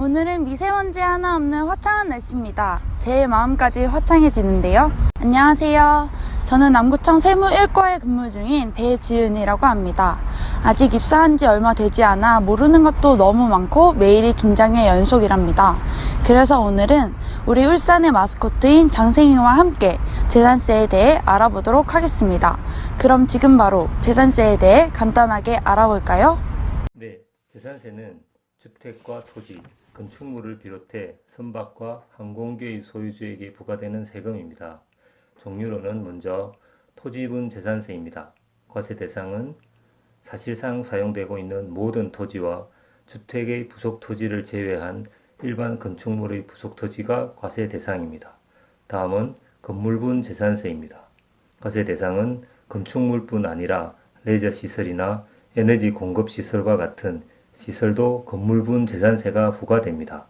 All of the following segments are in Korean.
오늘은 미세먼지 하나 없는 화창한 날씨입니다. 제 마음까지 화창해지는데요. 안녕하세요. 저는 남구청 세무 1과에 근무 중인 배지은이라고 합니다. 아직 입사한 지 얼마 되지 않아 모르는 것도 너무 많고 매일이 긴장의 연속이랍니다. 그래서 오늘은 우리 울산의 마스코트인 장생이와 함께 재산세에 대해 알아보도록 하겠습니다. 그럼 지금 바로 재산세에 대해 간단하게 알아볼까요? 네, 재산세는 주택과 토지, 건축물을 비롯해 선박과 항공기의 소유주에게 부과되는 세금입니다. 종류로는 먼저 토지분 재산세입니다. 과세 대상은 사실상 사용되고 있는 모든 토지와 주택의 부속 토지를 제외한 일반 건축물의 부속 토지가 과세 대상입니다. 다음은 건물분 재산세입니다. 과세 대상은 건축물뿐 아니라 레저 시설이나 에너지 공급 시설과 같은 시설도 건물분 재산세가 부과됩니다.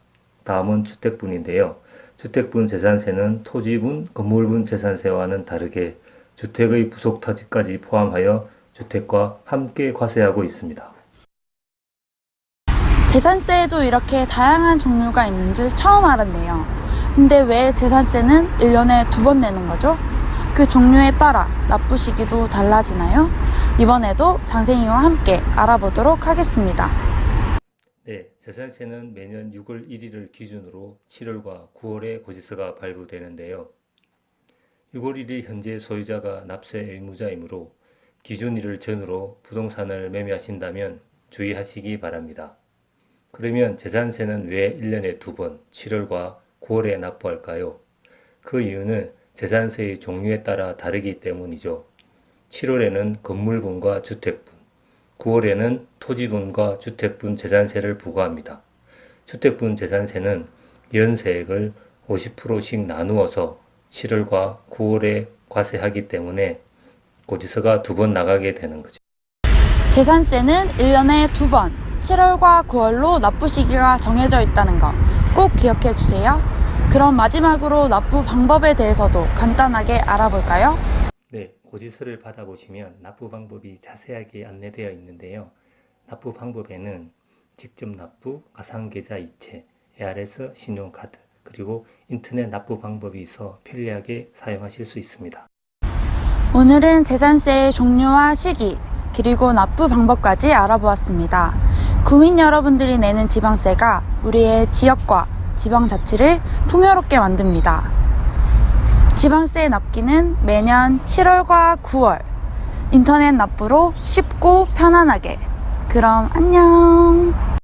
다음은 주택분인데요. 주택분 재산세는 토지분, 건물분 재산세와는 다르게 주택의 부속 토지까지 포함하여 주택과 함께 과세하고 있습니다. 재산세에도 이렇게 다양한 종류가 있는 줄 처음 알았네요. 근데 왜 재산세는 1년에 두 번 내는 거죠? 그 종류에 따라 납부 시기도 달라지나요? 이번에도 장생이와 함께 알아보도록 하겠습니다. 네, 재산세는 매년 6월 1일을 기준으로 7월과 9월에 고지서가 발부되는데요. 6월 1일 현재 소유자가 납세 의무자이므로 기준일을 전후로 부동산을 매매하신다면 주의하시기 바랍니다. 그러면 재산세는 왜 1년에 두 번, 7월과 9월에 납부할까요? 그 이유는 재산세의 종류에 따라 다르기 때문이죠. 7월에는 건물분과 주택분, 9월에는 토지분과 주택분 재산세를 부과합니다. 주택분 재산세는 연세액을 50%씩 나누어서 7월과 9월에 과세하기 때문에 고지서가 두 번 나가게 되는 거죠. 재산세는 1년에 두 번, 7월과 9월로 납부 시기가 정해져 있다는 거 꼭 기억해 주세요. 그럼 마지막으로 납부 방법에 대해서도 간단하게 알아볼까요? 네, 고지서를 받아보시면 납부 방법이 자세하게 안내되어 있는데요. 납부 방법에는 직접 납부, 가상계좌 이체, ARS 신용카드, 그리고 인터넷 납부 방법이 있어 편리하게 사용하실 수 있습니다. 오늘은 재산세의 종류와 시기, 그리고 납부 방법까지 알아보았습니다. 구민 여러분들이 내는 지방세가 우리의 지역과 지방자치를 풍요롭게 만듭니다. 지방세 납기는 매년 7월과 9월, 인터넷 납부로 쉽고 편안하게. 그럼 안녕!